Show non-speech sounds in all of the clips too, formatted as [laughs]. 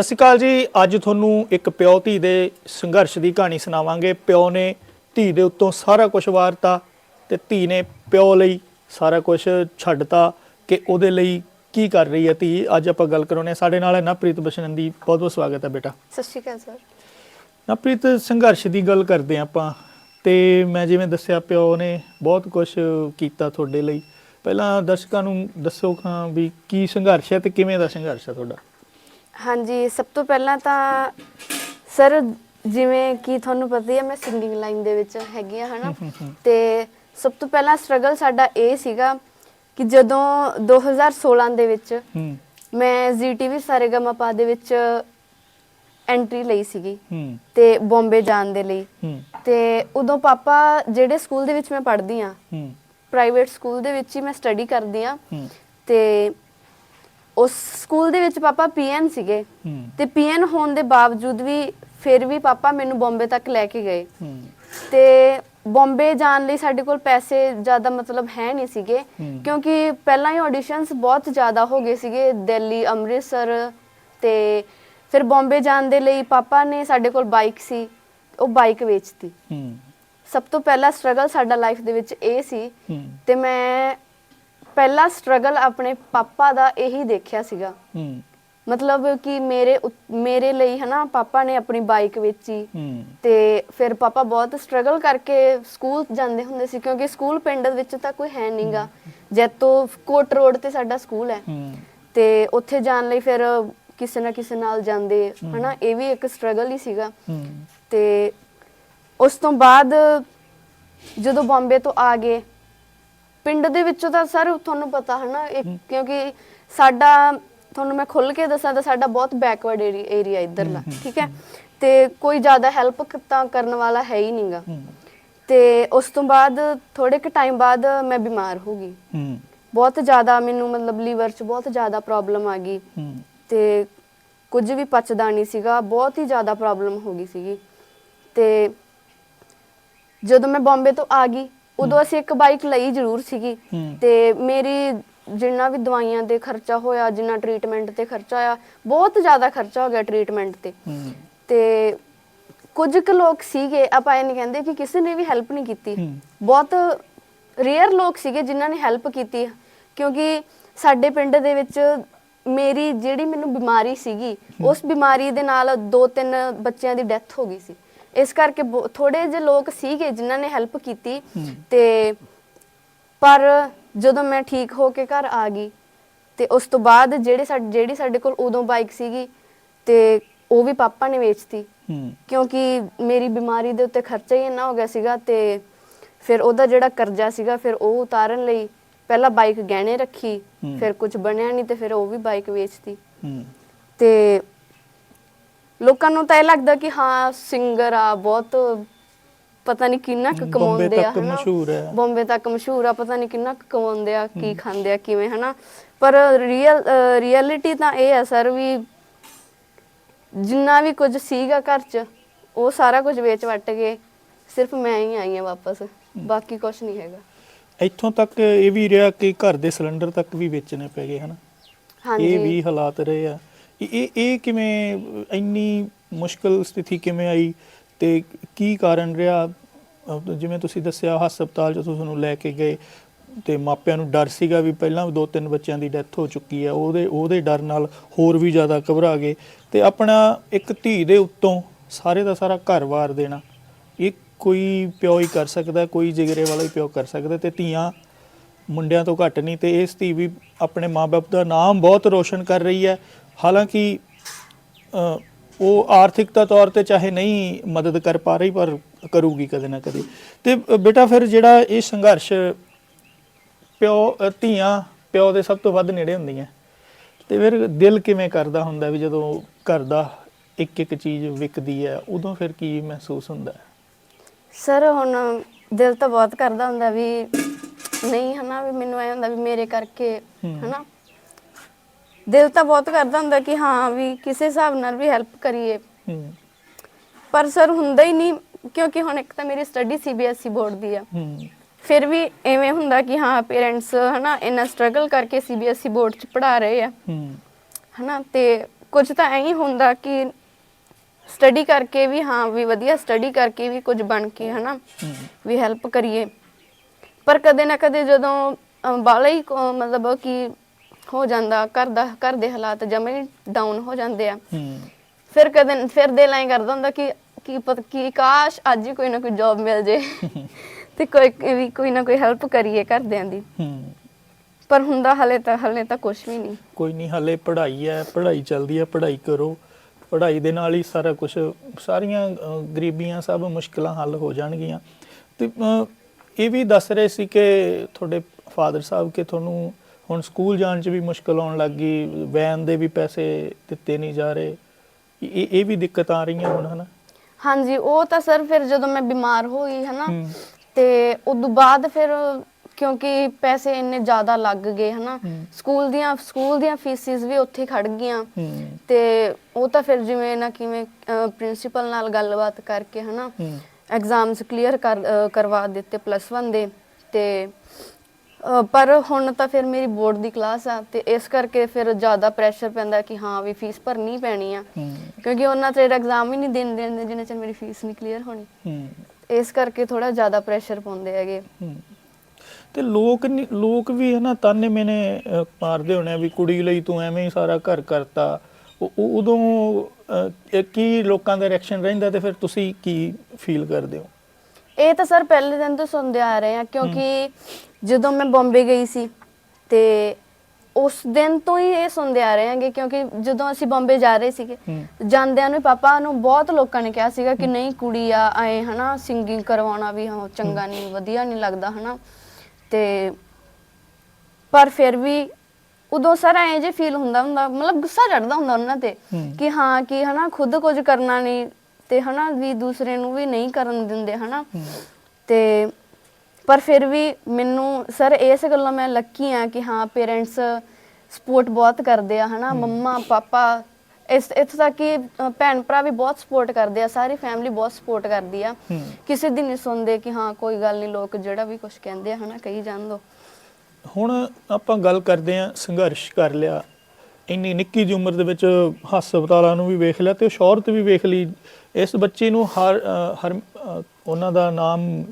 ਸਤਿ ਸ਼੍ਰੀ ਅਕਾਲ ਜੀ। ਅੱਜ ਤੁਹਾਨੂੰ ਇੱਕ ਪਿਓ ਧੀ ਦੇ ਸੰਘਰਸ਼ ਦੀ ਕਹਾਣੀ ਸੁਣਾਵਾਂਗੇ। ਪਿਓ ਨੇ ਧੀ ਦੇ ਉੱਤੋਂ ਸਾਰਾ ਕੁਝ ਵਾਰਤਾ ਤੇ ਧੀ ਨੇ ਪਿਓ ਲਈ ਸਾਰਾ ਕੁਝ ਛੱਡਤਾ ਕਿ ਉਹਦੇ ਲਈ ਕੀ ਕਰ ਰਹੀ ਹੈ ਧੀ। ਅੱਜ ਆਪਾਂ ਗੱਲ ਕਰਾਉਣੇ ਸਾਡੇ ਨਾਲ ਹੈ ਨਵਪ੍ਰੀਤ ਬਸ਼ਨਨ ਦੀ ਬਹੁਤ ਬਹੁਤ ਸਵਾਗਤ ਹੈ ਬੇਟਾ। ਸਤਿ ਸ਼੍ਰੀ ਅਕਾਲ ਸਰ। ਨਵਪ੍ਰੀਤ ਸੰਘਰਸ਼ ਦੀ ਗੱਲ ਕਰਦੇ ਹਾਂ ਆਪਾਂ। ਤੇ ਮੈਂ ਜਿਵੇਂ ਦੱਸਿਆ ਪਿਓ ਨੇ ਬਹੁਤ ਕੁਝ ਕੀਤਾ ਤੁਹਾਡੇ ਲਈ। ਪਹਿਲਾਂ ਦਰਸ਼ਕਾਂ ਨੂੰ ਦੱਸੋ ਖਾਂ ਵੀ ਕੀ ਸੰਘਰਸ਼ ਹੈ ਤੇ ਕਿਵੇਂ ਦਾ ਸੰਘਰਸ਼ ਹੈ ਤੁਹਾਡਾ? ਹਾਂਜੀ ਸਭ ਤੋਂ ਪਹਿਲਾਂ ਤਾਂ ਸਰ ਜਿਵੇਂ ਕਿ ਤੁਹਾਨੂੰ ਪਤਾ ਹੀ ਹੈ ਮੈਂ ਸਿੰਗਿੰਗ ਲਾਈਨ ਦੇ ਵਿੱਚ ਹੈਗੀ ਆ ਹਨਾ? ਤੇ ਸਭ ਤੋਂ ਪਹਿਲਾਂ ਸਟਰਗਲ ਸਾਡਾ ਇਹ ਸੀਗਾ ਕਿ ਜਦੋਂ 2016 ਦੇ ਵਿੱਚ ਮੈਂ ZTV ਸਾਰੇਗਾਮਾਪਾ ਦੇ ਵਿੱਚ ਐਂਟਰੀ ਲਈ ਸੀਗੀ। ਤੇ ਬੰਬੇ ਜਾਣ ਦੇ ਲਈ। ਤੇ ਉਦੋਂ ਪਾਪਾ ਜਿਹੜੇ ਸਕੂਲ ਦੇ ਵਿੱਚ ਮੈਂ ਪੜ੍ਹਦੀ ਆ ਪ੍ਰਾਈਵੇਟ ਸਕੂਲ ਦੇ ਵਿੱਚ ਹੀ ਮੈਂ ਸਟੱਡੀ ਕਰਦੀ ਆ। ਤੇ ਉਸ ਸਕੂਲ ਦੇ ਵਿੱਚ ਪਾਪਾ ਪੀਐਨ ਸੀਗੇ ਹੂੰ। ਤੇ ਪੀਐਨ ਹੋਣ ਦੇ ਬਾਵਜੂਦ ਵੀ ਫਿਰ ਵੀ ਪਾਪਾ ਮੈਨੂੰ ਬੰਬੇ ਤੱਕ ਲੈ ਕੇ ਗਏ। ਹੂੰ। ਤੇ ਬੰਬੇ ਜਾਣ ਲਈ ਸਾਡੇ ਕੋਲ ਪੈਸੇ ਜ਼ਿਆਦਾ ਮਤਲਬ ਹੈ ਨਹੀਂ ਸੀਗੇ ਹੂੰ। ਕਿਉਂਕਿ ਪਹਿਲਾਂ ਹੀ ਆਡੀਸ਼ਨਸ ਬਹੁਤ ਜ਼ਿਆਦਾ ਹੋ ਗਏ ਸੀਗੇ ਦਿੱਲੀ ਅੰਮ੍ਰਿਤਸਰ ਤੇ ਫਿਰ ਬੰਬੇ ਜਾਣ ਦੇ ਲਈ ਪਾਪਾ ਨੇ ਸਾਡੇ ਕੋਲ ਬਾਈਕ ਸੀ ਉਹ ਬਾਈਕ ਵੇਚਤੀ। ਹੂੰ। ਸਭ ਤੋਂ ਪਹਿਲਾ ਸਟਰਗਲ ਸਾਡਾ ਲਾਈਫ ਦੇ ਵਿੱਚ ਇਹ ਸੀ ਹੂੰ। ਤੇ ਮੈਂ ਪਹਿਲਾ ਸਟਰਗਲ ਆਪਣੇ ਪਾਪਾ ਦਾ ਇਹੀ ਦੇਖਿਆ ਸੀਗਾ। ਹੂੰ। ਮਤਲਬ ਕਿ ਮੇਰੇ ਉਤ- ਮੇਰੇ ਲਈ ਹਨਾ ਪਾਪਾ ਨੇ ਆਪਣੀ ਬਾਈਕ ਵੇਚੀ। ਹੂੰ। ਤੇ ਫਿਰ ਪਾਪਾ ਬਹੁਤ ਸਟਰਗਲ ਕਰਕੇ ਸਕੂਲ ਜਾਂਦੇ ਹੁੰਦੇ ਸੀ ਕਿਉਂਕਿ ਸਕੂਲ ਪਿੰਡ ਵਿੱਚ ਤਾਂ ਕੋਈ ਹੈ ਨਹੀਂਗਾ ਜੈਤੋ ਕੋਟ ਰੋਡ ਤੇ ਸਾਡਾ ਸਕੂਲ ਹੈ। ਹੂੰ। ਤੇ ਉੱਥੇ ਜਾਣ ਲਈ ਫਿਰ ਕਿਸੇ ਨਾ ਕਿਸੇ ਨਾਲ ਜਾਂਦੇ ਹਨਾ ਇਹ ਵੀ ਇੱਕ ਸਟਰਗਲ ਹੀ ਸੀਗਾ। ਹੂੰ। ਤੇ ਉਸ ਤੋਂ ਬਾਅਦ ਜਦੋਂ ਬੰਬੇ ਤੋਂ ਆ ਗਏ ਪਿੰਡ ਦੇ ਵਿੱਚੋਂ ਤਾਂ ਸਰ ਤੁਹਾਨੂੰ ਪਤਾ ਹੈ ਨਾ ਇੱਕ ਕਿਉਂਕਿ ਸਾਡਾ ਤੁਹਾਨੂੰ ਮੈਂ ਖੁੱਲ ਕੇ ਦੱਸਾਂ ਤਾਂ ਸਾਡਾ ਬਹੁਤ ਬੈਕਵਰਡ ਏਰੀਆ ਇਧਰਲਾ ਠੀਕ ਹੈ? ਤੇ ਕੋਈ ਜ਼ਿਆਦਾ ਹੈਲਪ ਤਾਂ ਕਰਨ ਵਾਲਾ ਹੈ ਹੀ ਨਹੀਂਗਾ। ਹੂੰ। ਤੇ ਉਸ ਤੋਂ ਬਾਅਦ ਥੋੜੇ ਕੁ ਟਾਈਮ ਬਾਅਦ ਮੈਂ ਬਿਮਾਰ ਹੋ ਗਈ। ਹੂੰ। ਬਹੁਤ ਜ਼ਿਆਦਾ ਮੈਨੂੰ ਮਤਲਬ ਲੀਵਰ 'ਚ ਬਹੁਤ ਜ਼ਿਆਦਾ ਪ੍ਰੋਬਲਮ ਆ ਗਈ। ਹੂੰ। ਤੇ ਕੁਝ ਵੀ ਪਚਦਾ ਨਹੀਂ ਸੀਗਾ ਬਹੁਤ ਹੀ ਜ਼ਿਆਦਾ ਪ੍ਰੋਬਲਮ ਹੋ ਗਈ ਸੀਗੀ। ਤੇ ਜਦੋਂ ਮੈਂ ਬੰਬੇ ਤੋਂ ਆ ਗਈ ਉਦੋਂ ਅਸੀਂ ਇੱਕ ਬਾਈਕ ਲਈ ਜ਼ਰੂਰ ਸੀਗੀ। ਤੇ ਮੇਰੀ ਜਿੰਨਾ ਵੀ ਦਵਾਈਆਂ ਦੇ ਖਰਚਾ ਹੋਇਆ ਜਿੰਨਾ ਟ੍ਰੀਟਮੈਂਟ ਤੇ ਖਰਚਾ ਹੋਇਆ ਬਹੁਤ ਜ਼ਿਆਦਾ ਖਰਚਾ ਹੋ ਗਿਆ ਟ੍ਰੀਟਮੈਂਟ ਤੇ। ਤੇ ਕੁਝ ਕੁ ਲੋਕ ਸੀਗੇ ਆਪਾਂ ਇਹ ਨਹੀਂ ਕਹਿੰਦੇ ਕਿ ਕਿਸੇ ਨੇ ਵੀ ਹੈਲਪ ਨਹੀਂ ਕੀਤੀ। ਬਹੁਤ ਰੇਅਰ ਲੋਕ ਸੀਗੇ ਜਿਨ੍ਹਾਂ ਨੇ ਹੈਲਪ ਕੀਤੀ। ਕਿਉਂਕਿ ਸਾਡੇ ਪਿੰਡ ਦੇ ਵਿੱਚ ਮੇਰੀ ਜਿਹੜੀ ਮੈਨੂੰ ਬਿਮਾਰੀ ਸੀਗੀ ਉਸ ਬਿਮਾਰੀ ਦੇ ਨਾਲ ਦੋ ਤਿੰਨ ਬੱਚਿਆਂ ਦੀ ਡੈਥ ਹੋ ਗਈ ਸੀ। ਇਸ ਕਰਕੇ ਥੋੜੇ ਜਿਹੇ ਲੋਕ ਸੀਗੇ ਜਿਨ੍ਹਾਂ ਨੇ ਹੈਲਪ ਕੀਤੀ। ਤੇ ਪਰ ਜਦੋਂ ਮੈਂ ਠੀਕ ਹੋ ਕੇ ਘਰ ਆ ਗਈ ਤੇ ਉਸ ਤੋਂ ਬਾਅਦ ਜਿਹੜੇ ਸਾਡੇ ਜਿਹੜੀ ਸਾਡੇ ਕੋਲ ਉਦੋਂ ਬਾਈਕ ਸੀਗੀ ਤੇ ਉਹ ਵੀ ਪਾਪਾ ਨੇ ਵੇਚਤੀ ਕਿਉਂਕਿ ਮੇਰੀ ਬਿਮਾਰੀ ਦੇ ਉੱਤੇ ਖਰਚਾ ਹੀ ਇੰਨਾ ਹੋ ਗਿਆ ਸੀਗਾ ਤੇ ਫਿਰ ਉਹਦਾ ਜਿਹੜਾ ਕਰਜ਼ਾ ਸੀਗਾ ਫਿਰ ਉਹ ਉਤਾਰਨ ਲਈ ਪਹਿਲਾਂ ਬਾਈਕ ਗਹਿਣੇ ਰੱਖੀ। ਫਿਰ ਕੁਝ ਬਣਿਆ ਨਹੀਂ ਤੇ ਫਿਰ ਉਹ ਵੀ ਬਾਈਕ ਵੇਚਤੀ ਤੇ ਲੋਕਾਂ ਨੂੰ ਤਾਂ ਇਹ ਲੱਗਦਾ ਕਿ ਹਾਂ ਸਿੰਗਰ ਆ ਬਹੁਤ ਪਤਾ ਨਹੀਂ ਕਿੰਨਾ ਕੁ ਬੰਬੇ ਕਮਾਉਂਦੇ ਆ ਤੱਕ ਹਨਾ? ਮਸ਼ਹੂਰ ਹੈ। ਬੰਬੇ ਤੱਕ ਮਸ਼ਹੂਰ ਆ ਪਤਾ ਨਹੀਂ ਕਿੰਨਾ ਕੁ ਕਮਾਉਂਦੇ ਆ ਕੀ ਖਾਂਦੇ ਆ ਕਿਵੇਂ ਹਨਾ? ਪਰ ਰੀਅਲ ਰਿਐਲਿਟੀ ਤਾਂ ਇਹ ਆ ਸਰ ਵੀ ਜਿੰਨਾ ਵੀ ਕੁਝ ਸੀਗਾ ਘਰ 'ਚ ਉਹ ਸਾਰਾ ਕੁਝ ਵੇਚ ਵੱਟ ਕੇ ਸਿਰਫ ਮੈਂ ਹੀ ਆਈ ਆ ਵਾਪਸ ਬਾਕੀ ਕੁਝ ਨਹੀਂ ਹੈਗਾ। ਇੱਥੋਂ ਤੱਕ ਇਹ ਵੀ ਰਿਹਾ ਕਿ ਘਰ ਦੇ ਸਿਲੰਡਰ ਤੱਕ ਵੀ ਵੇਚਣੇ ਪੈ ਗਏ ਹਨਾ? ਇਹ ਵੀ ਹਾਲਾਤ ਰਹੇ ਆ। ਇਹ, ਇਹ- ਕਿਵੇਂ, ਇੰਨੀ ਮੁਸ਼ਕਲ ਸਥਿਤੀ ਕਿਵੇਂ ਆਈ ਤੇ ਕੀ ਕਾਰਨ ਰਿਹਾ? ਜਿਵੇਂ ਤੁਸੀਂ ਦੱਸਿਆ, ਹਸਪਤਾਲ ਚ ਤੁਹਾਨੂੰ ਲੈ ਕੇ ਗਏ ਤੇ ਮਾਪਿਆਂ ਨੂੰ ਡਰ ਸੀਗਾ ਵੀ ਪਹਿਲਾਂ ਵੀ ਦੋ ਤਿੰਨ ਬੱਚਿਆਂ ਦੀ ਡੈਥ ਹੋ ਚੁੱਕੀ ਹੈ, ਉਹਦੇ ਉਹਦੇ ਡਰ ਨਾਲ ਹੋਰ ਵੀ ਜ਼ਿਆਦਾ ਘਬਰਾ ਗਏ ਤੇ ਆਪਣਾ ਇੱਕ ਧੀ ਦੇ ਉੱਤੋਂ ਸਾਰੇ ਦਾ ਸਾਰਾ ਘਰ-ਬਾਰ ਦੇਣਾ। ਇਹ ਕੋਈ ਪਿਓ ਹੀ ਕਰ ਸਕਦਾ, ਕੋਈ ਜਿਗਰੇ ਵਾਲਾ ਹੀ ਪਿਓ ਕਰ ਸਕਦਾ ਤੇ ਧੀਆਂ ਮੁੰਡਿਆਂ ਤੋਂ ਘੱਟ ਨਹੀਂ ਤੇ ਇਸ ਧੀ ਵੀ ਆਪਣੇ ਮਾਪੇ ਦਾ ਨਾਮ ਬਹੁਤ ਰੋਸ਼ਨ ਕਰ ਰਹੀ ਹੈ। ਹਾਲਾਂਕਿ ਉਹ ਆਰਥਿਕਤਾ ਤੌਰ ਤੇ ਚਾਹੇ ਨਹੀਂ ਮਦਦ ਕਰ ਪਾ ਰਹੀ, ਪਰ ਕਰੂਗੀ ਕਦੇ ਨਾ ਕਦੇ। ਤੇ ਬੇਟਾ ਫਿਰ ਜਿਹੜਾ ਇਹ ਸੰਘਰਸ਼ ਪਿਓ ਧੀਆਂ, ਪਿਓ ਦੇ ਸਭ ਤੋਂ ਵੱਧ ਨੇੜੇ ਹੁੰਦੀਆਂ। ਤੇ ਫਿਰ ਦਿਲ ਕਿਵੇਂ ਕਰਦਾ ਹੁੰਦਾ ਵੀ ਜਦੋਂ ਘਰ ਦਾ ਇੱਕ ਇੱਕ ਚੀਜ਼ ਵਿਕਦੀ ਹੈ, ਉਦੋਂ ਫਿਰ ਕੀ ਮਹਿਸੂਸ ਹੁੰਦਾ? ਸਰ, ਹੁਣ ਦਿਲ ਤਾਂ ਬਹੁਤ ਕਰਦਾ ਹੁੰਦਾ ਵੀ ਨਹੀਂ ਹਨਾ ਵੀ ਮੈਨੂੰ ਐ ਹੁੰਦਾ ਵੀ ਮੇਰੇ ਕਰਕੇ। ਹਨਾ। ਦਿਲ ਤਾਂ ਬਹੁਤ ਕਰਦਾ ਹੁੰਦਾ ਕਿ ਹਾਂ ਵੀ ਕਿਸੇ ਹਿਸਾਬ ਨਾਲ ਵੀ ਹੈਲਪ ਕਰੀਏ। ਹੂੰ। ਪਰ ਸਰ ਹੁੰਦਾ ਹੀ ਨਹੀਂ ਕਿਉਂਕਿ ਹੁਣ ਇੱਕ ਤਾਂ ਮੇਰੀ ਸਟੱਡੀ ਸੀਬੀਐਸਈ ਬੋਰਡ ਦੀ ਆ। ਹੂੰ। ਫਿਰ ਵੀ ਐਵੇਂ ਹੁੰਦਾ ਕਿ ਹਾਂ ਪੇਰੈਂਟਸ ਹਨਾ ਇੰਨਾ ਸਟਰਗਲ ਕਰਕੇ ਸੀਬੀਐਸਈ ਬੋਰਡ ਚ ਪੜਾ ਰਹੇ ਆ। ਹੂੰ। ਹਨਾ ਤੇ ਕੁਝ ਤਾਂ ਐਂ ਹੀ ਹੁੰਦਾ ਕਿ ਸਟੱਡੀ ਕਰਕੇ ਵੀ ਹਾਂ ਵੀ ਵਧੀਆ ਸਟੱਡੀ ਕਰਕੇ ਵੀ ਕੁਝ ਬਣ ਕੇ ਹਨਾ ਵੀ ਹੈਲਪ ਕਰੀਏ। ਪਰ ਕਦੇ ਨਾ ਕਦੇ ਜਦੋਂ ਬਾਲਾ ਹੀ ਕੋ- ਮਤਲਬ ਕਿ ਹੋ ਜਾਂਦਾ ਘਰ ਦਾ ਘਰ ਦੇ ਹਾਲਾਤ ਜਮੇ ਡਾਊਨ ਹੋ ਜਾਂਦੇ ਆ। ਹੂੰ। ਫਿਰ ਕਦੇ ਫਿਰ ਦਿਲ ਐਂ ਕਰਦਾ ਹੁੰਦਾ ਕਿ ਕੀ ਪਤ ਕੀ ਕਾਸ਼ ਅੱਜ ਹੀ ਕੋਈ ਨਾ ਕੋਈ ਜੌਬ ਮਿਲ ਜੇ [laughs] ਤੇ ਕੋਈ ਵੀ ਕੋਈ ਨਾ ਕੋਈ ਹੈਲਪ ਕਰੀਏ ਘਰਦਿਆਂ ਦੀ। ਹੂੰ। ਪਰ ਹੁੰਦਾ ਹਲੇ ਤਾਂ ਹਲੇ ਤਾਂ ਕੁਝ ਵੀ ਨਹੀਂ। ਕੋਈ ਨਹੀਂ ਹਲੇ ਪੜ੍ਹਾਈ ਹੈ ਪੜ੍ਹਾਈ ਚੱਲਦੀ ਹੈ ਪੜ੍ਹਾਈ ਕਰੋ। ਪੜ੍ਹਾਈ ਦੇ ਨਾਲ ਹੀ ਸਾਰਾ ਕੁਝ ਸਾਰੀਆਂ ਅ, ਗਰੀਬੀਆਂ ਸਭ ਮੁਸ਼ਕਲਾਂ ਹੱਲ ਹੋ ਜਾਣਗੀਆਂ। ਤੇ ਅ, ਇਹ ਵੀ ਦੱਸ ਰਹੇ ਸੀ ਕਿ ਤੁਹਾਡੇ ਫਾਦਰ ਸਾਹਿਬ ਕਿ ਤੁਹਾਨੂੰ ਹੁਣ ਸਕੂਲ ਜਾਣ 'ਚ ਵੀ ਮੁਸ਼ਕਲ ਆਉਣ ਲੱਗ ਗਈ ਵੈਨ ਦੇ ਵੀ ਪੈਸੇ ਦਿੱਤੇ ਨਹੀਂ ਜਾ ਰਹੇ। ਇਹ ਇਹ ਵੀ ਦਿੱਕਤ ਆ ਰਹੀਆਂ ਹੁਣ ਹਨਾ? ਹਾਂਜੀ ਉਹ ਤਾਂ ਸਰ ਫਿਰ ਜਦੋਂ ਮੈਂ ਬਿਮਾਰ ਹੋਈ ਹਨਾ ਹੂੰ। ਤੇ ਉਦੋਂ ਬਾਅਦ ਫਿਰ ਕਿਉਂਕਿ ਪੈਸੇ ਇੰਨੇ ਜ਼ਿਆਦਾ ਲੱਗ ਗਏ ਹਨਾ ਹੂੰ। ਸਕੂਲ ਦੀਆਂ ਸਕੂਲ ਦੀਆਂ ਫੀਸਿਸ ਵੀ ਉੱਥੇ ਹੀ ਖੜ ਗਈਆਂ। ਹੂੰ। ਤੇ ਉਹ ਤਾਂ ਫਿਰ ਜਿਵੇਂ ਨਾ ਕਿਵੇਂ ਪ੍ਰਿੰਸੀਪਲ ਨਾਲ ਗੱਲਬਾਤ ਕਰਕੇ ਹਨਾ ਹੂੰ। ਐਗਜ਼ਾਮਸ ਕਲੀਅਰ ਕਰ ਕਰਵਾ ਦਿੱਤੇ ਪਲੱਸ 1 ਦੇ ਤੇ ਪਰ ਹੁਣ ਤਾਂ ਫਿਰ ਮੇਰੀ ਬੋਰਡ ਦੀ ਕਲਾਸ ਆ ਤੇ ਇਸ ਕਰਕੇ ਫਿਰ ਜ਼ਿਆਦਾ ਪ੍ਰੈਸ਼ਰ ਪੈਂਦਾ ਕਿ ਹਾਂ ਵੀ ਫੀਸ ਭਰਨੀ ਪੈਣੀ ਆ। ਹੂੰ। ਕਿਉਂਕਿ ਉਹਨਾਂ ਚਿਰ ਐਗਜ਼ਾਮ ਹੀ ਨਹੀਂ ਦੇਣ ਦਿੰਦੇ ਜਿੰਨੇ ਚਿਰ ਮੇਰੀ ਫੀਸ ਨਹੀਂ ਕਲੀਅਰ ਹੋਣੀ। ਹੂੰ। ਇਸ ਕਰਕੇ ਥੋੜਾ ਜ਼ਿਆਦਾ ਪ੍ਰੈਸ਼ਰ ਪਾਉਂਦੇ ਹੈਗੇ। ਹਮ। ਤੇ ਲੋਕ ਨੀ- ਲੋਕ ਵੀ ਹਨਾ ਤਾਨੇ ਮੈਨੇ ਮਾਰਦੇ ਹੋਣੇ ਆ ਵੀ ਕੁੜੀ ਲਈ ਤੂੰ ਐਵੇਂ ਹੀ ਸਾਰਾ ਘਰ ਕਰਤਾ। ਉਹ- ਉਹ- ਉਦੋਂ ਕੀ ਲੋਕਾਂ ਦਾ ਰਿਐਕਸ਼ਨ ਰਹਿੰਦਾ ਤੇ ਫਿਰ ਤੁਸੀਂ ਕੀ ਫੀਲ ਕਰਦੇ ਹੋ? ਇਹ ਤਾਂ ਸਰ ਪਹਿਲੇ ਦਿਨ ਤੋਂ ਸੁਣਦੇ ਆ ਰਹੇ ਆ ਕਿਉਂਕਿ ਜਦੋਂ ਮੈਂ ਬੰਬੇ ਗਈ ਸੀ ਤੇ ਉਸ ਦਿਨ ਤੋਂ ਹੀ ਇਹ ਸੁਣਦੇ ਆ ਰਹੇ ਹਾਂਗੇ ਕਿਉਂਕਿ ਜਦੋਂ ਅਸੀਂ ਬੰਬੇ ਜਾ ਰਹੇ ਸੀਗੇ ਜਾਂਦਿਆਂ ਨੂੰ ਪਾਪਾ ਨੂੰ ਬਹੁਤ ਲੋਕਾਂ ਨੇ ਕਿਹਾ ਸੀਗਾ ਕਿ ਨਹੀਂ ਕੁੜੀ ਆ ਆਏ ਹਨਾ ਸਿੰਗਿੰਗ ਕਰਵਾਉਣਾ ਵੀ ਹਾਂ ਚੰਗਾ ਨਹੀਂ ਵਧੀਆ ਨਹੀਂ ਲੱਗਦਾ ਹਨਾ। ਤੇ ਪਰ ਫਿਰ ਵੀ ਉਦੋਂ ਸਰ ਐਂ ਜੇ ਫੀਲ ਹੁੰਦਾ ਹੁੰਦਾ ਮਤਲਬ ਗੁੱਸਾ ਚੜਦਾ ਹੁੰਦਾ ਉਹਨਾਂ ਤੇ। ਕਿ ਹਾਂ ਕਿ ਹਨਾ ਖੁਦ ਕੁਝ ਕਰਨਾ ਨਹੀਂ ਤੇ ਹਨਾ ਵੀ ਦੂਸਰੇ ਨੂੰ ਵੀ ਨਹੀਂ ਕਰਨ ਦਿੰਦੇ ਹਨਾ। ਤੇ ਪਰ ਫਿਰ ਵੀ ਮੈਨੂੰ ਸਰ ਇਸ ਗੱਲੋਂ ਮੈਂ ਲੱਕੀ ਆ ਕਿ ਹਾਂ ਪੇਰੈਂਟਸ ਸਪੋਰਟ ਬਹੁਤ ਕਰਦੇ ਆ ਹਨਾ। ਮੰਮਾ ਪਾਪਾ ਇਸ ਇੱਥੋਂ ਤੱਕ ਕਿ ਭੈਣ ਭਰਾ ਵੀ ਬਹੁਤ ਸਪੋਰਟ ਕਰਦੇ ਆ ਸਾਰੀ ਫੈਮਿਲੀ ਬਹੁਤ ਸਪੋਰਟ ਕਰਦੀ ਆ। ਕਿਸੇ ਦੀ ਨਹੀਂ ਸੁਣਦੇ ਕਿ ਹਾਂ ਕੋਈ ਗੱਲ ਨਹੀਂ ਲੋਕ ਜਿਹੜਾ ਵੀ ਕੁਝ ਕਹਿੰਦੇ ਆ ਹਨਾ ਕਹੀ ਜਾਣ ਦੋ। ਹੁਣ ਆਪਾਂ ਗੱਲ ਕਰਦੇ ਆਂ ਸੰਘਰਸ਼ ਕਰ ਲਿਆ। ਇੰਨੀ ਨਿੱਕੀ ਜਿਹੀ ਉਮਰ ਦੇ ਵਿੱਚ ਹਸਪਤਾਲਾਂ ਨੂੰ ਵੀ ਵੇਖ ਲਿਆ ਤੇ ਉਹ ਸ਼ੌਹਰਤ ਵੀ ਵੇਖ ਲਈ। ਇਸ ਬੱਚੇ ਨੂੰ ਹਰ ਹਰ ਉਹਨਾਂ ਦਾ ਨਾਮ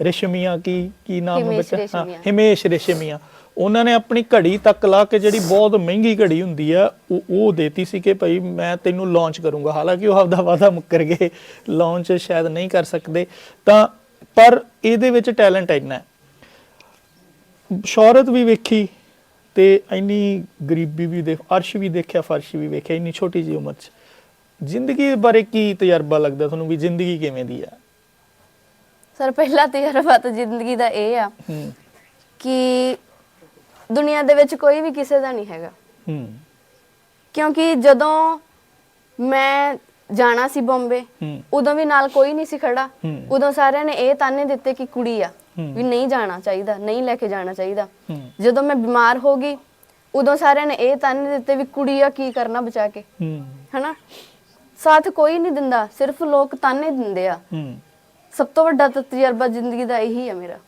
ਰੇਸ਼ਮੀਆ ਕੀ ਕੀ ਨਾਮ ਹੈ ਬੱਚਾ। ਹਿਮੇਸ਼ ਰੇਸ਼ਮੀਆ। ਉਹਨਾਂ ਨੇ ਆਪਣੀ ਘੜੀ ਤੱਕ ਲਾ ਕੇ ਜਿਹੜੀ ਬਹੁਤ ਮਹਿੰਗੀ ਘੜੀ ਹੁੰਦੀ ਆ ਉਹ ਉਹ ਦੇਤੀ ਸੀ ਕਿ ਭਾਈ ਮੈਂ ਤੈਨੂੰ ਲਾਂਚ ਕਰੂੰਗਾ। ਹਾਲਾਂਕਿ ਉਹ ਆਪਦਾ ਵਾਅਦਾ ਮੁੱਕਰ ਗਏ। ਲਾਂਚ ਸ਼ਾਇਦ ਨਹੀਂ ਕਰ ਸਕਦੇ। ਤਾਂ ਪਰ ਇਹਦੇ ਵਿੱਚ ਟੈਲੈਂਟ ਇੰਨਾ ਹੈ। ਸ਼ੌਹਰਤ ਵੀ ਵੇਖੀ ਤੇ ਇੰਨੀ ਗਰੀਬੀ ਵੀ ਦੇਖ ਅਰਸ਼ ਵੀ ਦੇਖਿਆ ਫਰਸ਼ ਵੀ ਵੇਖਿਆ ਇੰਨੀ ਛੋਟੀ ਜਿਹੀ ਉਮਰ 'ਚ। ਜ਼ਿੰਦਗੀ ਬਾਰੇ ਕੀ ਤਜਰਬਾ ਲੱਗਦਾ ਤੁਹਾਨੂੰ ਵੀ ਜ਼ਿੰਦਗੀ ਕਿਵੇਂ ਦੀ ਆ ਸਰ ਪਹਿਲਾ ਤਜਰਬਾ ਤਾਂ ਜ਼ਿੰਦਗੀ ਦਾ ਇਹ ਆ ਹੂੰ। ਕਿ ਦੁਨੀਆ ਦੇ ਵਿੱਚ ਕੋਈ ਵੀ ਕਿਸੇ ਦਾ ਨਹੀਂ ਹੈਗਾ। ਹੂੰ। ਕਿਉਂਕਿ ਜਦੋਂ ਮੈਂ ਜਾਣਾ ਸੀ ਬੰਬੇ ਹੂੰ। ਉਦੋਂ ਵੀ ਨਾਲ ਕੋਈ ਨਹੀਂ ਸੀ ਖੜਾ। ਹੂੰ। ਉਦੋਂ ਸਾਰਿਆਂ ਨੇ ਇਹ ਤਾਨੇ ਦਿੱਤੇ ਕਿ ਕੁੜੀ ਆ। ਵੀ ਨਹੀਂ ਜਾਣਾ ਚਾਹੀਦਾ ਨਹੀਂ ਲੈ ਕੇ ਜਾਣਾ ਚਾਹੀਦਾ। ਜਦੋਂ ਮੈਂ ਬਿਮਾਰ ਹੋ ਗਈ ਉਦੋਂ ਸਾਰਿਆਂ ਨੇ ਇਹ ਤਾਨੇ ਦਿੱਤੇ ਵੀ ਕੁੜੀ ਆ ਕੀ ਕਰਨਾ ਬਚਾ ਕੇ। ਹਨਾ? ਸਾਥ ਕੋਈ ਨਹੀਂ ਦਿੰਦਾ ਸਿਰਫ ਲੋਕ ਤਾਨੇ ਦਿੰਦੇ ਆ। ਸਭ ਤੋਂ ਵੱਡਾ ਤਜਰਬਾ ਜ਼ਿੰਦਗੀ ਦਾ ਇਹੀ ਆ ਮੇਰਾ।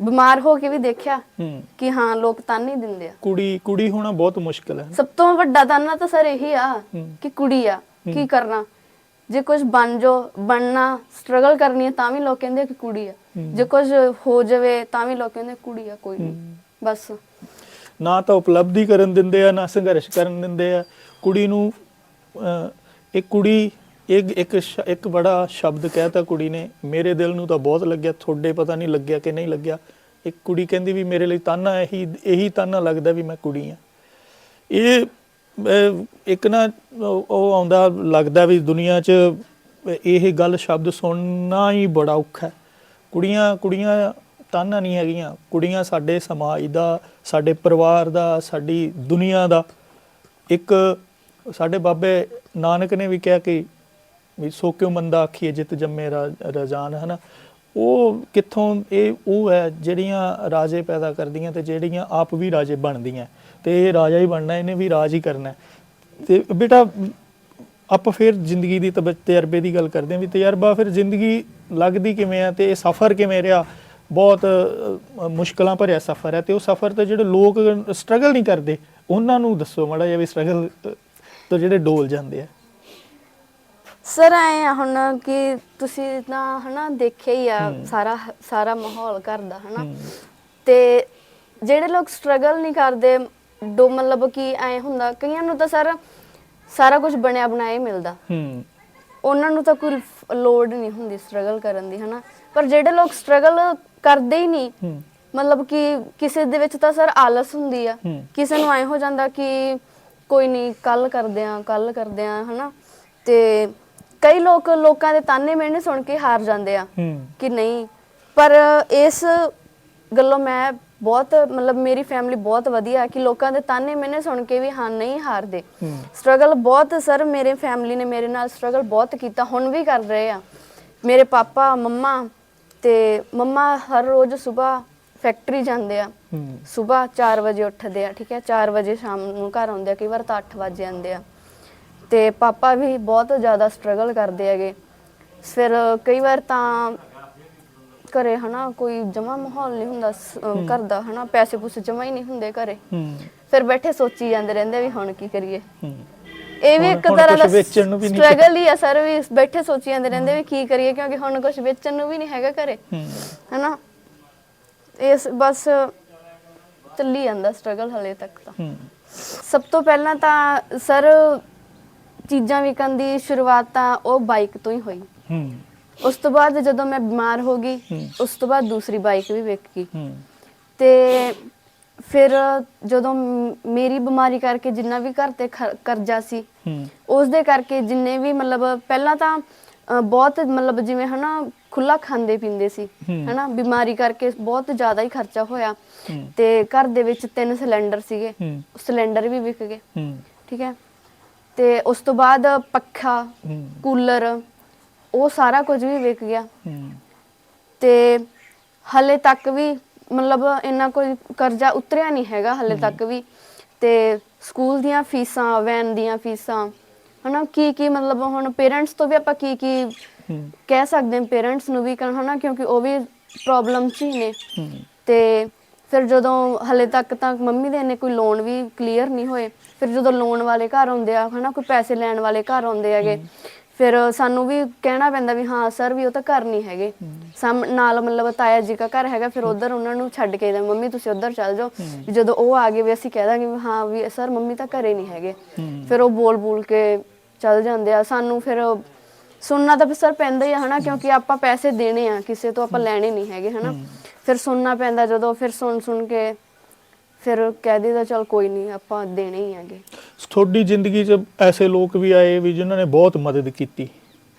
ਬਿਮਾਰ ਹੋ ਕੇ ਵੀ ਦੇਖਿਆ ਕਿ ਹਾਂ ਲੋਕ ਤਾਨੇ ਦਿੰਦੇ ਆ। ਕੁੜੀ ਕੁੜੀ ਹੋਣਾ ਬਹੁਤ ਮੁਸ਼ਕਲ ਹੈ। ਸਭ ਤੋਂ ਵੱਡਾ ਤਾਨਾ ਤਾਂ ਸਰ ਇਹੀ ਆ। ਕਿ ਕੁੜੀ ਆ ਕੀ ਕਰਨਾ। ਜੇ ਕੁਝ ਬਣ ਜੋ ਬਣਨਾ ਸਟਰਗਲ ਕਰਨੀ ਹੈ ਤਾਂ ਵੀ ਲੋਕ ਕਹਿੰਦੇ ਕਿ ਕੁੜੀ ਆ। ਹੂੰ। ਜੇ ਕੁਝ ਹੋ ਜਾਵੇ ਤਾਂ ਵੀ ਲੋਕ ਕਹਿੰਦੇ ਕੁੜੀ ਆ ਕੋਈ ਨਹੀਂ। ਬਸ। ਨਾ ਤਾਂ ਉਪਲਬਧੀ ਕਰਨ ਦਿੰਦੇ ਆ ਨਾ ਸੰਘਰਸ਼ ਕਰਨ ਦਿੰਦੇ ਆ। ਕੁੜੀ ਨੂੰ ਇੱਕ ਕੁੜੀ ਇੱਕ ਇੱਕ ਇੱਕ ਬੜਾ ਸ਼ਬਦ ਕਹਿਤਾ ਕੁੜੀ ਨੇ ਮੇਰੇ ਦਿਲ ਨੂੰ ਤਾਂ ਬਹੁਤ ਲੱਗਿਆ ਤੁਹਾਡੇ ਪਤਾ ਨਹੀਂ ਲੱਗਿਆ ਕਿ ਨਹੀਂ ਲੱਗਿਆ। ਇੱਕ ਕੁੜੀ ਕਹਿੰਦੀ ਵੀ ਮੇਰੇ ਲਈ ਤਾਨਾ ਇਹੀ ਇਹੀ ਤਾਨਾ ਲੱਗਦਾ ਵੀ ਮੈਂ ਕੁੜੀ ਆ। ਇਹ ਇੱਕ ਨਾ ਉਹ ਆਉਂਦਾ, ਲੱਗਦਾ ਵੀ ਦੁਨੀਆ 'ਚ ਇਹ ਗੱਲ ਸ਼ਬਦ ਸੁਣਨਾ ਹੀ ਬੜਾ ਔਖਾ ਹੈ। ਕੁੜੀਆਂ ਕੁੜੀਆਂ ਤਾਨਾ ਨਹੀਂ ਹੈਗੀਆਂ। ਕੁੜੀਆਂ ਸਾਡੇ ਸਮਾਜ ਦਾ, ਸਾਡੇ ਪਰਿਵਾਰ ਦਾ, ਸਾਡੀ ਦੁਨੀਆ ਦਾ। ਇੱਕ ਸਾਡੇ ਬਾਬੇ ਨਾਨਕ ਨੇ ਵੀ ਕਿਹਾ ਕਿ ਵੀ ਸੋ ਕਿਉ ਮੰਦਾ ਆਖੀਏ ਜਿਤ ਜੰਮੇ ਰਾ- ਰਜ਼ਾਨ, ਹਨਾ? ਉਹ ਕਿੱਥੋਂ, ਇਹ ਉਹ ਹੈ, ਜਿਹੜੀਆਂ ਰਾਜੇ ਪੈਦਾ ਕਰਦੀਆਂ ਤੇ ਜਿਹੜੀਆਂ ਆਪ ਵੀ ਰਾਜੇ ਬਣਦੀਆਂ। ਤੇ ਇਹ ਰਾਜਾ ਹੀ ਬਣਨਾ ਇਹਨੇ ਵੀ ਰਾਜ ਹੀ ਕਰਨਾ। ਤੇ ਬੇਟਾ ਆਪਾਂ ਫਿਰ ਜ਼ਿੰਦਗੀ ਦੀ ਤਜਰਬੇ ਦੀ ਗੱਲ ਕਰਦੇ ਹਾਂ ਵੀ ਤਜਰਬਾ ਫਿਰ ਜ਼ਿੰਦਗੀ ਲੱਗਦੀ ਕਿਵੇਂ ਆ ਤੇ ਇਹ ਸਫ਼ਰ ਕਿਵੇਂ ਰਿਹਾ? ਬਹੁਤ ਮੁਸ਼ਕਲਾਂ ਭਰਿਆ ਸਫ਼ਰ ਹੈ ਤੇ ਉਹ ਸਫ਼ਰ ਤੇ ਜਿਹੜੇ ਲੋਕ ਸਟਰਗਲ ਨਹੀਂ ਕਰਦੇ ਉਹਨਾਂ ਨੂੰ ਦੱਸੋ ਮਾੜਾ ਜਿਹਾ ਵੀ ਸਟਰਗਲ ਤੋਂ ਜਿਹੜੇ ਡੋਲ ਜਾਂਦੇ ਆ। ਸਰ ਆਏ ਹੁਣ ਕਿ ਤੁਸੀਂ ਤਾਂ ਹਨਾ ਦੇਖਿਆ ਹੀ ਆ ਸਾਰਾ ਸਾਰਾ ਮਾਹੌਲ ਘਰ ਦਾ ਹਨਾ। ਤੇ ਜਿਹੜੇ ਲੋਕ ਸਟਰਗਲ ਨਹੀਂ ਕਰਦੇ ਡੋ ਮਤਲਬ ਕਿ ਐ ਹੁੰਦਾ ਕਈਆਂ ਨੂੰ ਤਾਂ ਸਰ ਸਾਰਾ ਕੁਝ ਬਣਿਆ ਬਣਾਇਆ ਹੀ ਮਿਲਦਾ। ਹੂੰ। ਉਹਨਾਂ ਨੂੰ ਤਾਂ ਕੋਈ ਲੋੜ ਨਹੀਂ ਹੁੰਦੀ ਸਟਰਗਲ ਕਰਨ ਦੀ ਹਨਾ? ਪਰ ਜਿਹੜੇ ਲੋਕ ਸਟਰਗਲ ਕਰਦੇ ਹੀ ਨਹੀਂ ਹੂੰ। ਮਤਲਬ ਕਿ ਕਿਸੇ ਦੇ ਵਿੱਚ ਤਾਂ ਸਰ ਆਲਸ ਹੁੰਦੀ ਆ। ਕਿਸੇ ਨੂੰ ਐ ਹੋ ਜਾਂਦਾ ਕਿ ਕੋਈ ਨਹੀਂ ਕੱਲ ਕਰਦੇ ਆ ਕੱਲ ਕਰਦੇ ਆ ਹਨਾ? ਤੇ ਕਈ ਲੋਕ ਲੋਕਾਂ ਦੇ ਤਾਨੇ ਮਿਹਣੇ ਸੁਣ ਕੇ ਹਾਰ ਜਾਂਦੇ ਆ ਕਿ ਨਹੀਂ। ਪਰ ਇਸ ਗੱਲੋਂ ਮੈਂ ਬਹੁਤ ਮਤਲਬ ਮੇਰੀ ਫੈਮਿਲੀ ਬਹੁਤ ਵਧੀਆ ਕਿ ਲੋਕਾਂ ਦੇ ਤਾਨੇ ਮਿਹਣੇ ਸੁਣ ਕੇ ਵੀ ਹਾਂ ਨਹੀਂ ਹਾਰਦੇ। ਸਟਰਗਲ ਬਹੁਤ ਸਰ ਮੇਰੇ ਫੈਮਿਲੀ ਨੇ ਮੇਰੇ ਨਾਲ ਸਟਰਗਲ ਬਹੁਤ ਕੀਤਾ ਹੁਣ ਵੀ ਕਰ ਰਹੇ ਆ। ਮੇਰੇ ਪਾਪਾ ਮੰਮਾ ਤੇ ਮੰਮਾ ਹਰ ਰੋਜ਼ ਸਵੇਰ ਫੈਕਟਰੀ ਜਾਂਦੇ ਆ। ਸਵੇਰ 4 ਵਜੇ ਉੱਠਦੇ ਆ ਠੀਕ ਹੈ? 4 ਵਜੇ ਸ਼ਾਮ ਨੂੰ ਘਰ ਆਉਂਦੇ ਆ ਕਈ ਵਾਰ ਤਾਂ 8 ਵਜੇ ਆਉਂਦੇ ਆ। ਤੇ ਪਾਪਾ ਵੀ ਬਹੁਤ ਜ਼ਿਆਦਾ ਸਟਰਗਲ ਕਰਦੇ ਹੈਗੇ। ਫਿਰ ਕਈ ਵਾਰ ਤਾਂ ਘਰੇ ਹਨਾ ਕੋਈ ਜਮਾ ਮਾਹੌਲ ਨਹੀਂ ਹੁੰਦਾ ਸ- ਅਹ ਘਰ ਦਾ ਹਨਾ ਪੈਸੇ ਪੂਸੇ ਜਮਾ ਹੀ ਨਹੀਂ ਹੁੰਦੇ ਘਰੇ। ਹੂੰ। ਫਿਰ ਬੈਠੇ ਸੋਚੀ ਜਾਂਦੇ ਰਹਿੰਦੇ ਵੀ ਹੁਣ ਕੀ ਕਰੀਏ। ਹੂੰ। ਇਹ ਵੀ ਹੁਣ- ਇੱਕ ਹੁਣ ਤਰ੍ਹਾਂ ਦਾ ਕੁਛ ਵੇਚਣ ਨੂੰ ਵੀ ਨਹੀਂ ਸਟਰਗਲ ਹੀ ਆ ਸਰ ਵੀ ਬੈਠੇ ਸੋਚੀ ਜਾਂਦੇ ਰਹਿੰਦੇ ਵੀ ਕੀ ਕਰੀਏ ਕਿਉਂਕਿ ਹੁਣ ਕੁਝ ਵੇਚਣ ਨੂੰ ਵੀ ਨਹੀਂ ਹੈਗਾ ਘਰੇ। ਹੂੰ। ਹਨਾ? ਇਸ ਬਸ ਚੱਲੀ ਜਾਂਦਾ ਸਟਰਗਲ ਹਲੇ ਤੱਕ ਤਾਂ। ਹੂੰ। ਸਭ ਤੋਂ ਪਹਿਲਾਂ ਤਾਂ ਸਰ ਚੀਜ਼ਾਂ ਵਿਕਣ ਦੀ ਸ਼ੁਰੂਆਤ ਤਾਂ ਉਹ ਬਾਈਕ ਤੋਂ ਹੀ ਹੋਈ। ਹੂੰ। ਉਸ ਤੋਂ ਬਾਅਦ ਜਦੋਂ ਮੈਂ ਬਿਮਾਰ ਹੋ ਗਈ। ਉਸ ਤੋਂ ਬਾਅਦ ਦੂਸਰੀ ਬਾਈਕ ਵੀ ਹੂੰ। ਤੇ ਫਿਰ ਜਦੋਂ ਮੇਰੀ ਬਿਮਾਰੀ ਕਰਕੇ ਜਿੰਨਾ ਵੀ ਘਰ ਤੇ ਕਰਜ਼ਾ ਸੀ ਉਸ ਦੇ ਕਰਕੇ ਜਿੰਨੇ ਵੀ ਮਤਲਬ ਪਹਿਲਾਂ ਤਾਂ ਬਹੁਤ ਮਤਲਬ ਜਿਵੇਂ ਹਨਾ ਖੁੱਲਾ ਖਾਂਦੇ ਪੀਂਦੇ ਸੀ। ਹਨਾ ਬਿਮਾਰੀ ਕਰਕੇ ਬਹੁਤ ਜ਼ਿਆਦਾ ਹੀ ਖਰਚਾ ਹੋਇਆ। ਤੇ ਘਰ ਦੇ ਵਿੱਚ ਤਿੰਨ ਸਿਲੰਡਰ ਸੀਗੇ ਸਿਲੰਡਰ ਵੀ ਵਿਕ ਗਏ। ਠੀਕ ਹੈ? ਤੇ ਉਸ ਤੋਂ ਬਾਅਦ ਪੱਖਾ ਕੂਲਰ ਉਹ ਸਾਰਾ ਕੁਝ ਵੀ ਵਿਕ ਗਿਆ। ਹੂੰ। ਤੇ ਹਲੇ ਤੱਕ ਵੀ ਮਤਲਬ ਇੰਨਾ ਕੋਈ ਕਰਜ਼ਾ ਉਤਰਿਆ ਨਹੀਂ ਹੈਗਾ ਹਲੇ ਤੱਕ ਵੀ। ਤੇ ਸਕੂਲ ਦੀਆਂ ਫੀਸਾਂ ਵੈਨ ਦੀਆਂ ਫੀਸਾਂ ਹਨਾ ਕੀ ਕੀ ਮਤਲਬ ਹੁਣ ਪੇਰੈਂਟਸ ਤੋਂ ਵੀ ਆਪਾਂ ਕੀ ਕੀ ਕਹਿ ਸਕਦੇ ਹਾਂ ਪੇਰੈਂਟਸ ਨੂੰ ਵੀ ਹਨਾ ਕਿਉਂਕਿ ਉਹ ਵੀ ਪ੍ਰੋਬਲਮ 'ਚ ਹੀ ਨੇ। ਤੇ ਫਿਰ ਜਦੋਂ ਹਲੇ ਤੱਕ ਤਾਂ ਮੰਮੀ ਦੇ ਨੇ ਕੋਈ ਲੋਨ ਵੀ ਕਲੀਅਰ ਨਹੀਂ ਹੋਏ ਫਿਰ ਜਦੋਂ ਲੋਨ ਵਾਲੇ ਘਰ ਆਉਂਦੇ ਆ ਹਨਾ ਕੋਈ ਪੈਸੇ ਲੈਣ ਵਾਲੇ ਘਰ ਆਉਂਦੇ ਹੈਗੇ ਫਿਰ ਸਾਨੂੰ ਵੀ ਕਹਿਣਾ ਪੈਂਦਾ ਵੀ ਹਾਂ ਸਰ ਵੀ ਉਹ ਤਾਂ ਘਰ ਨਹੀਂ ਹੈਗੇ। ਸਾਮ ਨਾਲ ਮਤਲਬ ਤਾਇਆ ਜੀ ਦਾ ਘਰ ਹੈਗਾ ਫਿਰ ਉਧਰ ਉਹਨਾਂ ਨੂੰ ਛੱਡ ਕੇ ਦੇ ਮੰਮੀ ਤੁਸੀਂ ਉਧਰ ਚੱਲ ਜਾਓ। ਵੀ ਜਦੋਂ ਉਹ ਆ ਗਏ ਵੀ ਅਸੀਂ ਕਹਿ ਦਾਂਗੇ ਵੀ ਹਾਂ ਵੀ ਸਰ ਮੰਮੀ ਤਾਂ ਘਰੇ ਨਹੀਂ ਹੈਗੇ। ਫਿਰ ਉਹ ਬੋਲ ਬੋਲ ਕੇ ਚੱਲ ਜਾਂਦੇ ਆ। ਸਾਨੂੰ ਫਿਰ ਸੁਣਨਾ ਤਾਂ ਸਰ ਪੈਂਦਾ ਹੀ ਆ ਹਨਾ ਕਿਉਂਕਿ ਆਪਾਂ ਪੈਸੇ ਦੇਣੇ ਆ ਕਿਸੇ ਤੋਂ ਆਪਾਂ ਲੈਣੇ ਨਹੀਂ ਹੈਗੇ ਹਨਾ। ਫਿਰ ਸੁਣਨਾ ਪੈਂਦਾ ਜਦੋਂ ਫਿਰ ਸੁਣ ਸੁਣ ਕੇ ਫਿਰ ਕਹਿ ਦੇਦਾ ਚਲ ਕੋਈ ਨਹੀਂ ਆਪਾਂ ਦੇਣੇ ਹੀ ਹੈਗੇ। ਤੁਹਾਡੀ ਜ਼ਿੰਦਗੀ 'ਚ ਐਸੇ ਲੋਕ ਵੀ ਆਏ ਵੀ ਜਿਨ੍ਹਾਂ ਨੇ ਬਹੁਤ ਮਦਦ ਕੀਤੀ।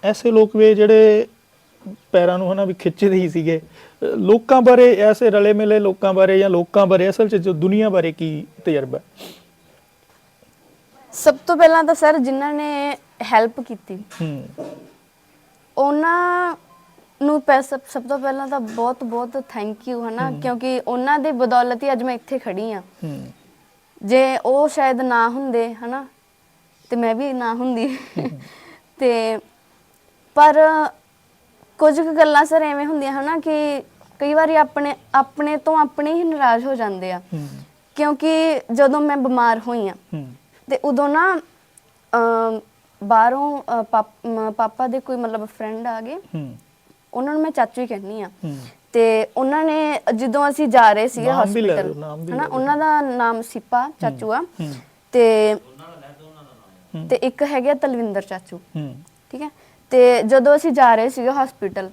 ਐਸੇ ਲੋਕ ਵੀ ਜਿਹੜੇ ਪੈਰਾਂ ਨੂੰ ਹਨਾ ਵੀ ਖਿੱਚਦੇ ਹੀ ਸੀਗੇ। ਲੋਕਾਂ ਬਾਰੇ ਐਸੇ ਰਲੇ ਮਿਲੇ ਲੋਕਾਂ ਬਾਰੇ ਜਾਂ ਲੋਕਾਂ ਬਾਰੇ ਅਸਲ 'ਚ ਜੋ ਦੁਨੀਆ ਬਾਰੇ ਕੀ ਤਜਰਬਾ? ਸਭ ਤੋਂ ਪਹਿਲਾਂ ਤਾਂ ਸਰ ਜਿਨ੍ਹਾਂ ਨੇ ਹੈਲਪ ਕੀਤੀ ਹੂੰ। ਉਹਨਾਂ ਨੂੰ ਪੈਸਾ ਸਭ ਤੋਂ ਪਹਿਲਾਂ ਤਾਂ ਬਹੁਤ ਬਹੁਤ ਥੈਂਕ ਯੂ ਹਨਾ? ਕਿਉਂਕਿ ਉਹਨਾਂ ਦੀ ਬਦੌਲਤ ਹੀ ਅੱਜ ਮੈਂ ਇੱਥੇ ਖੜੀ ਆ। ਹੂੰ। ਜੇ ਉਹ ਸ਼ਾਇਦ ਨਾ ਹੁੰਦੇ ਹਨਾ? ਤੇ ਮੈਂ ਵੀ ਨਾ ਹੁੰਦੀ। [laughs] ਤੇ ਪਰ ਕੁਝ ਕੁ ਗੱਲਾਂ ਸਰ ਐਵੇਂ ਹੁੰਦੀਆਂ ਹਨਾ ਕਿ ਕਈ ਵਾਰੀ ਆਪਣੇ ਆਪਣੇ ਤੋਂ ਆਪਣੇ ਹੀ ਨਾਰਾਜ਼ ਹੋ ਜਾਂਦੇ ਆ। ਹੂੰ। ਕਿਉਂਕਿ ਜਦੋਂ ਮੈਂ ਬਿਮਾਰ ਹੋਈ ਆ ਹੂੰ। ਤੇ ਉਦੋਂ ਨਾ ਅਮ, ਬਾਹਰੋਂ ਅ, ਪਾਪ- ਮ, ਪਾਪਾ ਦੇ ਕੋਈ ਮਤਲਬ ਫਰੈਂਡ ਆ ਗਏ। ਹੂੰ। ਉਹਨਾਂ ਨੂੰ ਮੈਂ ਚਾਚੂ ਹੀ ਕਹਿੰਨੀ ਆ ਤੇ ਉਹਨਾਂ ਨੇ ਜਦੋਂ ਅਸੀਂ ਜਾ ਰਹੇ ਸੀਗੇ ਨਾਮ ਵੀ ਲੈ ਹਸਪੀਟਲ ਲਓ, ਨਾਮ ਵੀ ਹਨਾ। ਉਹਨਾਂ ਦਾ ਨਾਮ ਸਿੱਪਾ ਚਾਚੂ ਆ। ਤੇ। ਤੇ ਇੱਕ ਹੈਗਾ ਤਲਵਿੰਦਰ ਚਾਚੂ। ਹੂੰ। ਠੀਕ ਹੈ? ਤੇ ਜਦੋਂ ਅਸੀਂ ਜਾ ਰਹੇ ਸੀਗੇ ਹਸਪੀਟਲ।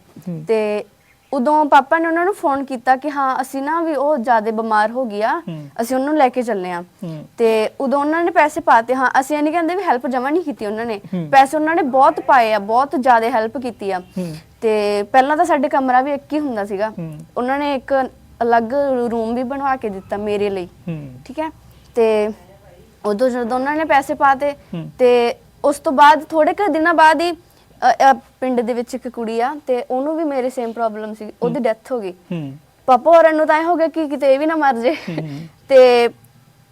ਤੇ ਉਦੋਂ ਪਾਪਾ ਨੇ ਉਹਨਾਂ ਨੂੰ ਫੋਨ ਕੀਤਾ ਕਿ ਹਾਂ ਅਸੀਂ ਨਾ ਵੀ ਉਹ ਜ਼ਿਆਦਾ ਬਿਮਾਰ ਹੋ ਗਿਆ ਹੂੰ। ਅਸੀਂ ਉਹਨੂੰ ਲੈ ਕੇ ਚੱਲੇ ਆ ਹੂੰ। ਤੇ ਉਦੋਂ ਉਹਨਾਂ ਨੇ ਪੈਸੇ ਪਾਤੇ ਹਾਂ ਅਸੀਂ ਇਹ ਨਹੀਂ ਕਹਿੰਦੇ ਵੀ ਹੈਲਪ ਜਮਾ ਨਹੀਂ ਕੀਤੀ ਉਹਨਾਂ ਨੇ। ਹੂੰ। ਪੈਸੇ ਉਹਨਾਂ ਨੇ ਬਹੁਤ ਪਾਏ ਆ ਬਹੁਤ ਜ਼ਿਆਦਾ ਹੈਲਪ ਕੀਤੀ ਆ। ਹੂੰ। ਤੇ ਪਹਿਲਾਂ ਤਾਂ ਸਾਡੇ ਕਮਰਾ ਵੀ ਇੱਕ ਹੀ ਹੁੰਦਾ ਸੀਗਾ। ਹੂੰ। ਉਹਨਾਂ ਨੇ ਇੱਕ ਅਲੱਗ ਰੂਮ ਵੀ ਬਣਵਾ ਕੇ ਦਿੱਤਾ ਮੇਰੇ ਲਈ। ਹੂੰ। ਠੀਕ ਹੈ? ਤੇ ਉਦੋਂ ਜਦੋਂ ਉਹਨਾਂ ਨੇ ਪੈਸੇ ਪਾਤੇ ਹੂੰ। ਤੇ ਉਸ ਤੋਂ ਬਾਅਦ ਥੋੜੇ ਕੁ ਦਿਨਾਂ ਬਾਅਦ ਹੀ ਅ, ਅ, ਪਿੰਡ ਦੇ ਵਿੱਚ ਇੱਕ ਕੁੜੀ ਆ ਤੇ ਉਹਨੂੰ ਵੀ ਮੇਰੇ ਸੇਮ ਪ੍ਰੋਬਲਮ ਸੀ ਉਹਦੀ ਡੈਥ ਹੋ ਗਈ। ਹੂੰ। ਪਾਪਾ ਹੋਰਾਂ ਨੂੰ ਤਾਂ ਇਹ ਹੋ ਗਿਆ ਕਿ ਕਿਤੇ ਇਹ ਵੀ ਨਾ ਮਰ ਜੇ। ਹੂੰ। ਤੇ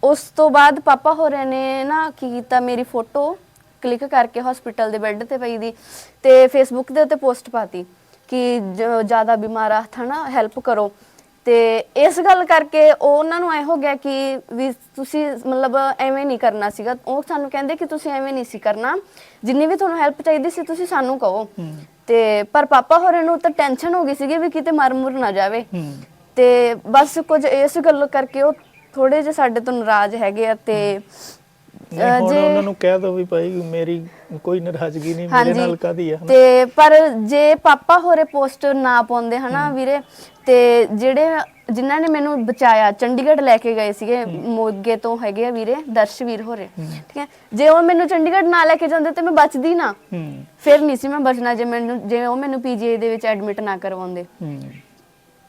ਉਸ ਤੋਂ ਬਾਅਦ ਪਾਪਾ ਹੋਰਾਂ ਨੇ ਨਾ ਕੀ ਕੀਤਾ ਮੇਰੀ ਫੋਟੋ ਕਲਿੱਕ ਕਰਕੇ ਹਸਪੀਟਲ ਦੇ ਬੈੱਡ ਤੇ ਪਈ ਦੀ ਤੇ ਫੇਸਬੁੱਕ ਦੇ ਉੱਤੇ ਪੋਸਟ ਪਾਤੀ ਕਿ ਜ਼ਿਆਦਾ ਬਿਮਾਰ ਆ ਥਾ ਨਾ ਹੈਲਪ ਕਰੋ। ਤੇ ਇਸ ਗੱਲ ਕਰਕੇ ਉਹ ਉਹਨਾਂ ਨੂੰ ਐ ਹੋ ਗਿਆ ਕਿ ਵੀ ਤੁਸੀਂ ਮਤਲਬ ਐਵੇਂ ਨਹੀਂ ਕਰਨਾ ਸੀਗਾ। ਉਹ ਸਾਨੂੰ ਕਹਿੰਦੇ ਕਿ ਤੁਸੀਂ ਐਵੇਂ ਨਹੀਂ ਸੀ ਕਰਨਾ। ਜਿੰਨੀ ਵੀ ਤੁਹਾਨੂੰ ਹੈਲਪ ਚਾਹੀਦੀ ਸੀ ਤੁਸੀਂ ਸਾਨੂੰ ਕਹੋ। ਤੇ ਪਰ ਪਾਪਾ ਹੋਰਾਂ ਨੂੰ ਤਾਂ ਟੈਨਸ਼ਨ ਹੋ ਗਈ ਸੀਗੀ ਵੀ ਕਿਤੇ ਮਰ ਮੁਰ ਨਾ ਜਾਵੇ। ਤੇ ਬਸ ਕੁਝ ਇਸ ਗੱਲ ਕਰਕੇ ਉਹ ਥੋੜੇ ਜਿਹਾ ਸਾਡੇ ਤੋਂ ਨਾਰਾਜ਼ ਹੈਗੇ ਆ ਤੇ ਨਹੀਂ ਹੁਣ ਉਹਨਾਂ ਨੂੰ ਕਹਿ ਦੋ ਵੀ ਭਾਈ ਮੇਰੀ ਕੋਈ ਨਾਰਾਜ਼ਗੀ ਨਹੀਂ ਮੇਰੇ ਨਾਲ ਕਾਦੀ ਆ? ਤੇ ਪਰ ਜੇ ਪਾਪਾ ਹੋਰੇ ਪੋਸਟ ਨਾ ਪਾਉਂਦੇ ਹਨਾ ਵੀਰੇ ਤੇ ਜਿਹੜੇ ਜਿਨ੍ਹਾਂ ਨੇ ਮੈਨੂੰ ਬਚਾਇਆ ਚੰਡੀਗੜ੍ਹ ਲੈ ਕੇ ਗਏ ਸੀਗੇ ਮੋਗੇ ਤੋਂ ਹੈਗੇ ਆ ਵੀਰੇ ਦਰਸ਼ਵੀਰ ਹੋਰੇ ਠੀਕ ਹੈ? ਜੇ ਉਹ ਮੈਨੂੰ ਚੰਡੀਗੜ੍ਹ ਨਾ ਲੈ ਕੇ ਜਾਂਦੇ ਤੇ ਮੈਂ ਬਚਦੀ ਨਾ ਫਿਰ ਨਹੀਂ ਸੀ ਮੈਂ ਬਚਣਾ ਜੇ ਮੈਨੂੰ ਜੇ ਉਹ ਮੈਨੂੰ ਪੀਜੀਆਈ ਦੇ ਵਿੱਚ ਐਡਮਿਟ ਨਾ ਕਰਵਾਉਂਦੇ।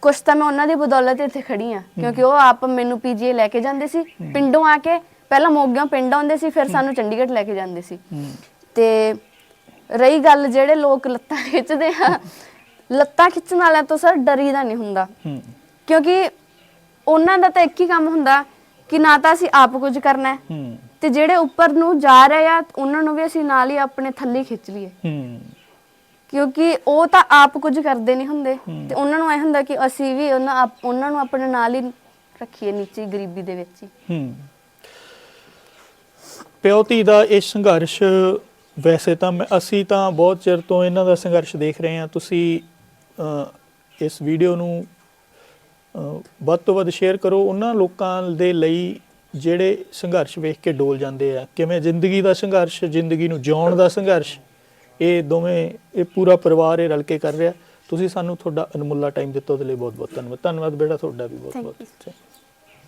ਕੁਛ ਤਾਂ ਮੈਂ ਉਹਨਾਂ ਦੀ ਬਦੌਲਤ ਇੱਥੇ ਖੜੀ ਆ ਕਿਉਂਕਿ ਉਹ ਆਪ ਮੈਨੂੰ ਪੀਜੀਆਈ ਲੈ ਕੇ ਜਾਂਦੇ ਸੀ ਪਿੰਡੋਂ ਆ ਕੇ ਪਹਿਲਾਂ ਮੋਗਿਓਂ ਪਿੰਡ ਆਉਂਦੇ ਸੀ ਫਿਰ ਸਾਨੂੰ ਚੰਡੀਗੜ੍ਹ ਲੈ ਕੇ ਜਾਂਦੇ ਸੀ। ਤੇ ਰਹੀ ਗੱਲ ਜਿਹੜੇ ਲੋਕ ਲੱਤਾਂ ਖਿੱਚਦੇ ਆ ਲੱਤਾਂ ਖਿੱਚਣ ਵਾਲਿਆਂ ਤੋਂ ਸਰ ਡਰੀਦਾ ਨਹੀਂ ਹੁੰਦਾ। ਕਿਉਂਕਿ ਉਹਨਾਂ ਦਾ ਤਾਂ ਇੱਕ ਹੀ ਕੰਮ ਹੁੰਦਾ ਕਿ ਨਾ ਤਾਂ ਅਸੀਂ ਆਪ ਕੁਝ ਕਰਨਾ ਹੈ ਤੇ ਜਿਹੜੇ ਉੱਪਰ ਨੂੰ ਜਾ ਰਹੇ ਆ ਉਹਨਾਂ ਨੂੰ ਵੀ ਅਸੀਂ ਨਾਲ ਹੀ ਆਪਣੇ ਥੱਲੇ ਖਿੱਚ ਲਈਏ। ਕਿਉਂਕਿ ਉਹ ਤਾਂ ਆਪ ਕੁਝ ਕਰਦੇ ਨਹੀਂ ਹੁੰਦੇ। ਤੇ ਉਹਨਾਂ ਨੂੰ ਐ ਹੁੰਦਾ ਕਿ ਅਸੀਂ ਵੀ ਉਹਨਾਂ ਆਪ- ਉਹਨਾਂ ਨੂੰ ਆਪਣੇ ਨਾਲ ਹੀ ਰੱਖੀਏ ਨੀਚੇ ਗਰੀਬੀ ਦੇ ਵਿੱਚ ਹੂੰ। ਪਿਓ ਧੀ ਦਾ ਇਹ ਸੰਘਰਸ਼, ਵੈਸੇ ਤਾਂ ਮੈਂ- ਅਸੀਂ ਤਾਂ ਬਹੁਤ ਚਿਰ ਤੋਂ ਇਹਨਾਂ ਦਾ ਸੰਘਰਸ਼ ਦੇਖ ਰਹੇ ਹਾਂ। ਤੁਸੀਂ ਇਸ ਵੀਡੀਓ ਨੂੰ ਵੱਧ ਤੋਂ ਵੱਧ ਸ਼ੇਅਰ ਕਰੋ। ਉਹਨਾਂ ਲੋਕਾਂ ਦੇ ਲਈ ਜਿਹੜੇ ਸੰਘਰਸ਼ ਵੇਖ ਕੇ ਡੋਲ ਜਾਂਦੇ ਆ। ਕਿਵੇਂ ਜ਼ਿੰਦਗੀ ਦਾ ਸੰਘਰਸ਼, ਜ਼ਿੰਦਗੀ ਨੂੰ ਜਿਉਣ ਦਾ ਸੰਘਰਸ਼, ਇਹ ਦੋਵੇਂ, ਇਹ ਪੂਰਾ ਪਰਿਵਾਰ ਇਹ ਰਲ ਕੇ ਕਰ ਰਿਹਾ। ਤੁਸੀਂ ਸਾਨੂੰ ਤੁਹਾਡਾ ਅਨਮੁੱਲਾ ਟਾਈਮ ਦਿੱਤਾ, ਉਹਦੇ ਲਈ ਬਹੁਤ ਬਹੁਤ ਧੰਨਵਾਦ। ਧੰਨਵਾਦ ਬੇਟਾ, ਤੁਹਾਡਾ ਵੀ ਬਹੁਤ ਬਹੁਤ